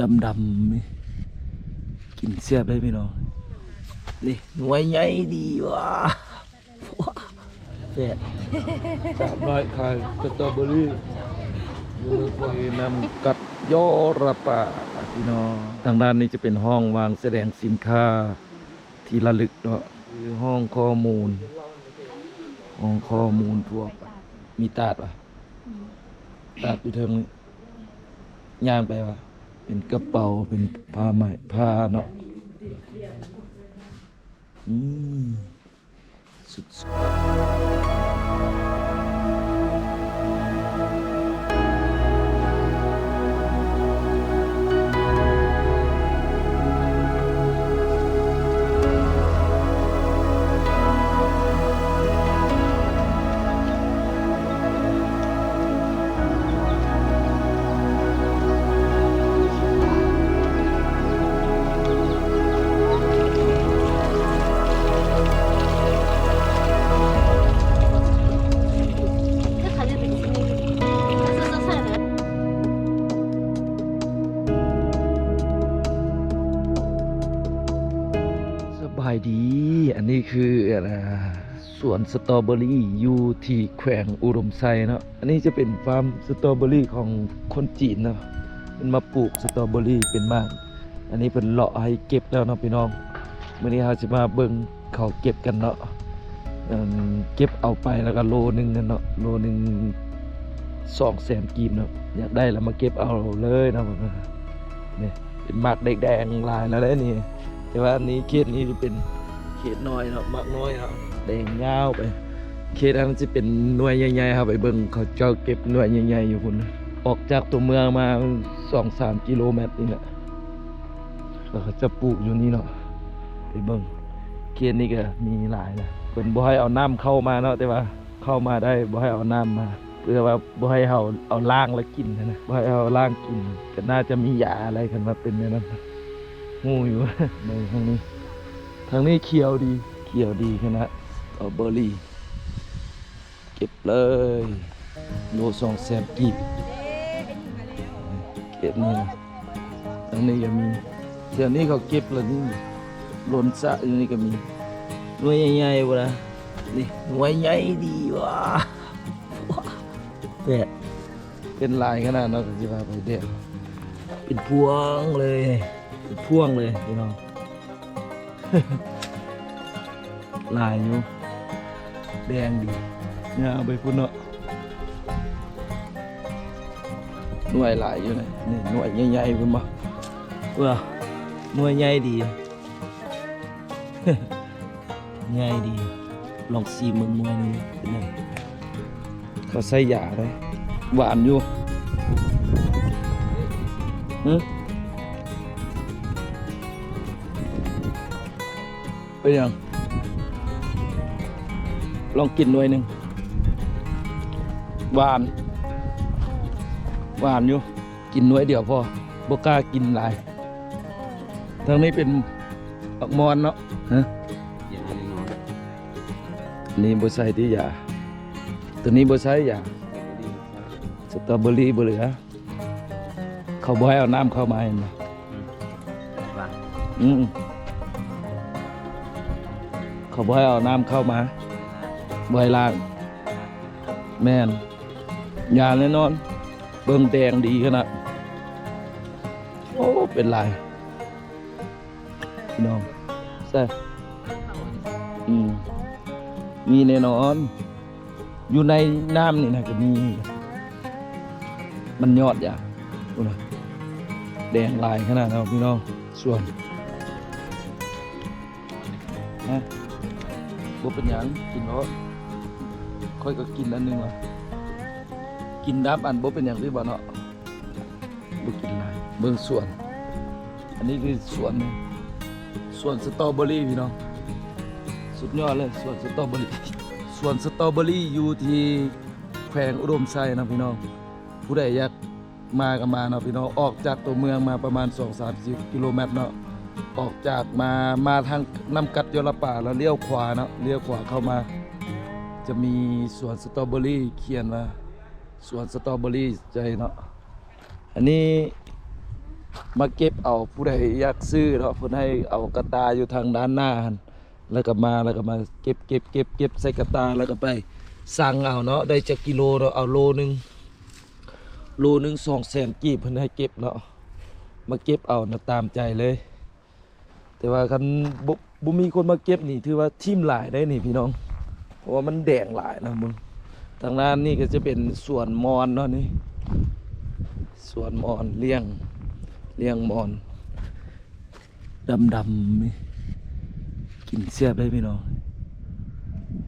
ดำดำๆนี่กินเสียบได้พี่น้องนี่หน่วยใหญ่ดีว่ะว้าแซ่บสามร้อยขายสตรอเบอรี่มือคอยนำกัดยอระปาพี่น้องทางด้านนี้จะเป็นห้องวางแสดงสินค้าที่ระลึกเนาะคือห้องข้อมูล ห้องข้อมูลทั่วไป มีตาดปะตาดอยู่เทิงนี้ย่างไปวะ เป็นกระเป๋าเป็นผ้าไหมผ้าเนาะอืมสุดายดี อันนี้คืออะไรสวนสตรอเบอรี่อยู่ที่แขวงอุดมไซเนาะ อันนี้จะเป็นฟาร์มสตรอเบอรี่ของคนจีนเนาะมันมาปลูกสตรอเบอรี่เป็นมาก อันนี้เป็นเลาะให้เก็บแล้วเนาะพี่น้องมื่อนี้เราจะมาเบิ่งเขาเก็บกันเนาะเก็บเอาไปแล้วก็โลนึงเนาะ โลนึงสองแสนกีบเนาะ อยากได้แล้วมาเก็บเอาเลยนาะนี่เป็นหมากแดงๆลายแล้วเด้นี่ แต่ว่าอันนี้เขตนี้จะเป็นเขตน้อยเนาะมากน้อยครับแดงยาวไป เขตอันนั้นจะเป็นหน่วยใหญ่ๆครับไปเบิ่งเขาเจ้าเก็บหน่วยใหญ่ๆอยู่พุ่นะออกจากตัวเมืองมาสองสามกิโลเมตรนี่แหละแล้วเขาจะปลูกอยู่นี่เนาะไปเบิ่งเขตนี้ก็มีหลายนะเพิ่นบ่ให้เอาน้ำเข้ามาเนาะแต่ว่าเข้ามาได้บ่ให้เอาน้ำมาเพื่อว่าบ่ให้เอาเอาล้างแล้วกินนะบ่ให้เอาล้างกินก็น่าจะมียาอะไรกันมาเป็นอย่างนั้น งูอยู่ ในทางนี้ ทางนี้เขียวดี เขียวดีขนาดเอาเบอร์รี่ เก็บเลยโลสองแสนกีบเก็บนี่นะทางนี้ก็มีเดี๋ยวนี้เขาเก็บแล้วนี่หล่นสระอยู่นี่ก็มีหน่วยใหญ่ๆวะนะนี่หน่วยใหญ่ดีว่ะว้าแต่เป็นลายขนาดนั้นก็จะพาไปเด็ดเป็นพวงเลย พ่วงเลยพี่น้องลายอยู่แดงดีเนี่ยเอาไปพุ่นเนาะหน่วยหลายอยู่เลยนี่หน่วยใหญ่ๆพุ่นบ่ว้าหน่วยใหญ่ดีใหญ่ดี ลองซีมึงหน่วยนี้เป็นไงเขาใส่ยาเลยหวานอยู่หืม เป็นยังลองกินหน่วยหนึ่งหวานหวานอยู่ กินหน่วยเดียวพอบกล้ากินหลายทางนี้เป็นอักมอนเนาะฮะนี่บใส่ที่ยาตัวนี้บใส่ยาสตรอเบอรี่บเหลือเขาบอยเอาน้ำเข้ามาเห็นไหมอืม เขาบ่ให้เอาน้ำเข้ามาบ่ให้ล้าง แม่นยาแน่นอน เบิ่งแดงดีขนาดโอ้เป็นลายพี่น้องใช่อืมมีแน่นอน อยู่ในน้ำนี่นะก็มี มันยอดอย่างดูนะแดงลายขนาดนั้นพี่น้องส่วนฮะ บ่เป็นหยังกินเพราะค่อยก็กินอันหนึงว่ะกินดับอันบ่เป็นหยังที่บ่เนาะบ่กินหลายเบิ่งสวน อันนี้คือสวนสวนสตรอเบอรี่พี่น้องสุดยอดเลยสวนสตรอเบอรี่สวนสตรอเบอรี่อยู่ที่แขวงอุดมไซนะพี่น้อง ผู้ใดอยากมาก็มาเนาะพี่น้องออกจากตัวเมืองมาประมาณ 2-30กิโลเมตรเนาะ ออกจากมามาทางน้ำกัดยลป่าแล้วเลี้ยวขวาเนาะเลี้ยวขวาเข้ามา จะมีสวนสตรอเบอรี่เขียนว่าสวนสตรอเบอรี่ใจเนาะอันนี้มาเก็บเอาผู้ใดอยากซื้อเนาะเพิ่นให้เอากระตาอยู่ทางด้านหน้า แล้วก็มาแล้วก็มาเก็บเก็บเก็บเก็บใส่กระตาแล้วก็ไปสั่งเอาเนาะได้จักกิโลเนาเอาโลหนึงโลหนึง200,000กีบเพิ่นให้เก็บเนาะมาเก็บเอานะตามใจเลย แต่ว่าคันบ่บ่มีคนมาเก็บนี่ถือว่าทีมหลายได้นี่พี่น้อง เพราะว่ามันแดงหลายนะมึงทางด้านนี่ก็จะเป็นสวนมอนเนาะนี่สวนมอนเลี้ยงเลี้ยงมอนดำดำนี่กินเสียบได้พี่น้อง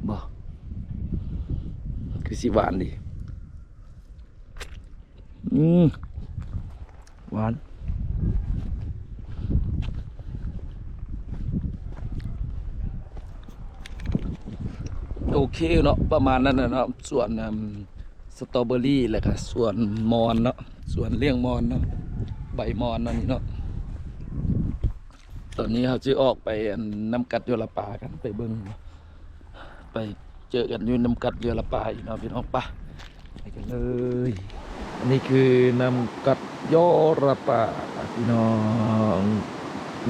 บ่คือสิหวานดิอืมหวาน โอเคเนาะประมาณนั้นนะเนาะส่วนสตรอเบอรี่แหล้วก็ส่วนมอนเนาะส่วนเลี้ยงมอนเนาะใบมอนนาะนี่เนาะตอนนี้เขาจะออกไปน้ำกัดโยลปากันไปเบิ้งไปเจอกันอยู่น้ำกัดโยลปาอีกเนาะพี่น้องปะไปกันเลยอันนี้คือน้ำกัดโยลปาพี่น้อง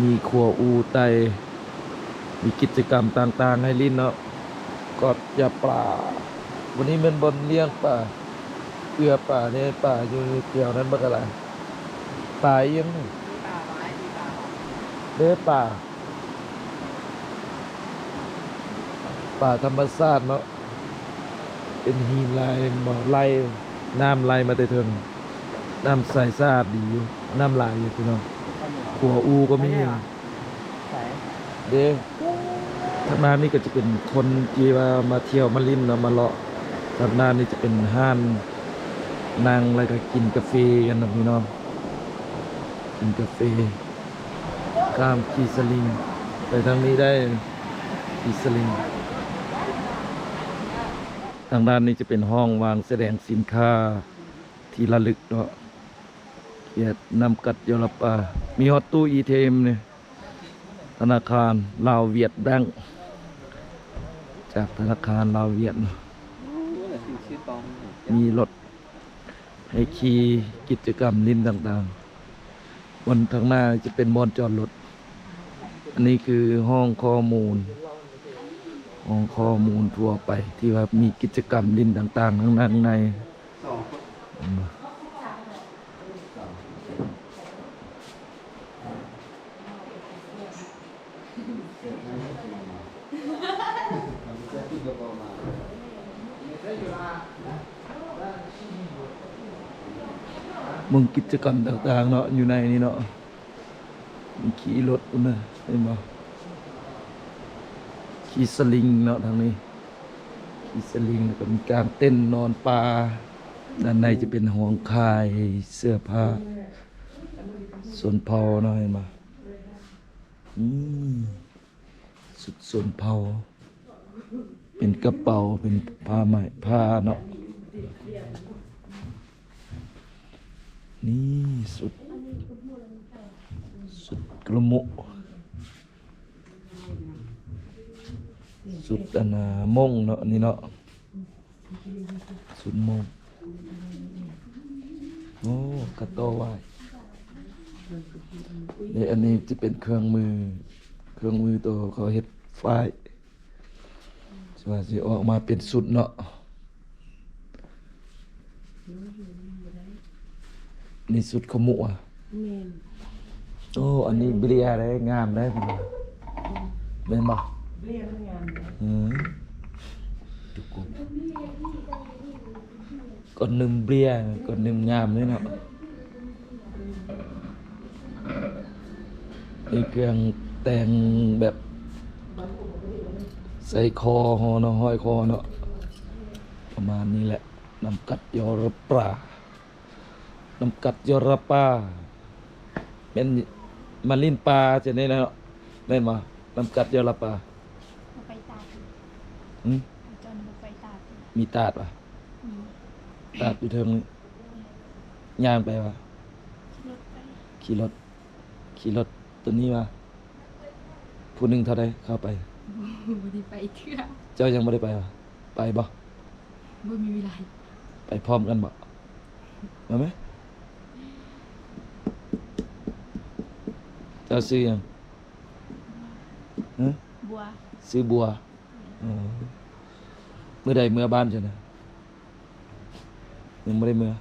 มีครัวอูไตมีกิจกรรมต่างๆให้ลิ้นเนาะ กอดยาปลา วันนี้มันบนเลี้ยงปลาเกลือปลาเนี่ยปลาอยู่เกี่ยวนั้นบักอะไรปลาเอียังนี่เด้อปลาปลาธรรมชาติเนาะเป็นหินลายบ่อไหลน้ำไหลมาแต่เทิงน้ำใสสะอาดดีอยู่น้ำไหลายอยู่พี่น้องขัวอูก็มีอยู่เด้ ทางหน้านี่ก็จะเป็นคนที่ว่ามาเที่ยวมาลิ้นเนาะมาเลาะทางหน้านี่จะเป็นห้านนั่งแล้วก็กินกาแฟกันนะพี่น้องกินกาแฟข้ามคีสลิงไปทางนี้ได้คีสลิงทางด้านนี้จะเป็นห้องวางแสดงสินค้าที่ระลึกเนาะเกียรตินำกัดยลปามีฮอตตู้อีเทมเนี่ยธนาคารลาวเวียดแบงก์ จากธนาคารลาวเวียน มีรถให้ขี่กิจกรรมนินต่างๆวันทางหน้าจะเป็นบอนจอดรถ อันนี้คือห้องข้อมูล ห้องข้อมูลทั่วไปที่ว่ามีกิจกรรมดินต่างๆ ทั้งนั้นใน มึงกิจกรรมต่างๆเนาะอยู่ในนี้เนาะมีขี่รถนะเห็นบ่ขี่สลิงเนาะทางนี้ขี่สลิงแล้วก็มีการเต้นนอนปลาด้านในจะเป็นห้องคายเสื้อผ้าส่วนเผาเนาะเห็นบ่อืมสุดส่วนเผาเป็นกระเป๋าเป็นผ้าไหมผ้าเนาะ นี่สุด สุดกระมุ สุดอันน่ะมงเนาะนี่เนาะสุดมงโอ้กระโตไว้นี่อันนี้จะเป็นเครื่องมือ เครื่องมือตัวเขาเฮ็ดฝ้ายสว่าสิออกมาเป็นสุดเนาะ นี่สุดขมุอะแม่นโอ้อันนี้เบลียได้งามได้ผมว่าเป็นบ่เรียนงานอืมจุกุก่อนหนึ่งเบลียก่อนหนึ่งงามเลยเนาะนี่เครื่องแต่งแบบใส่คอหอเนาะห้อยคอเนาะประมาณนี้แหละน้ำกัดยอระปลา น้ำกัดยอระปลาเป็นมาลิ้นปลาจะได้แล้วเล่นมาน้ำกัดยอระปลาบ่ไปตาดอืมจนบ่ไปตาดมีตาดปะอืมตาดอยู่เทิงนี้ย่างไปปะขี่รถไปขี่รถขี่รถตัวนี้มาผู้หนึ่งเท่าไรเข้าไป บ่ได้ไปเทื่อเจ้ายังไม่ได้ไปปะไปบ่บ่มีเวลา ไปพร้อมกันบ่มาไหม เจ้าซื้อหยังฮะบัวซื้อบัวอ๋อเมื่อใดเมื่อบ้านจ้ะนะยังไม่ได้เมื่อ